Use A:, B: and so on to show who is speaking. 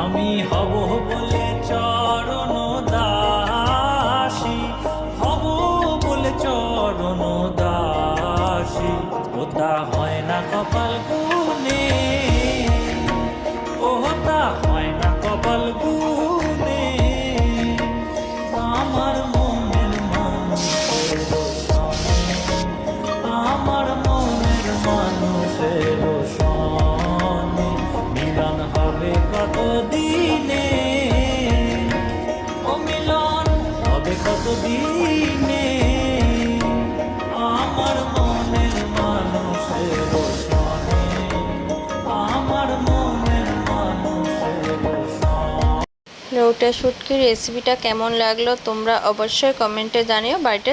A: আমি হব বলে চরণ দাসী। হব বলে চরণ দাসী। ওটা হয় না কপাল গুনে ওটা হয় না কপাল গুনে আমার মনের মানুষ আমার মনের মানুষের সনে মিলন হবে কত দিনে? ও মিলন হবে কত দিনে? আমার মনের মানুষের আমার মনের মানুষের
B: লৌটা রেসিপিটা কেমন লাগল তোমরা অবশ্যই কমেন্টে জানিও, বাড়িতে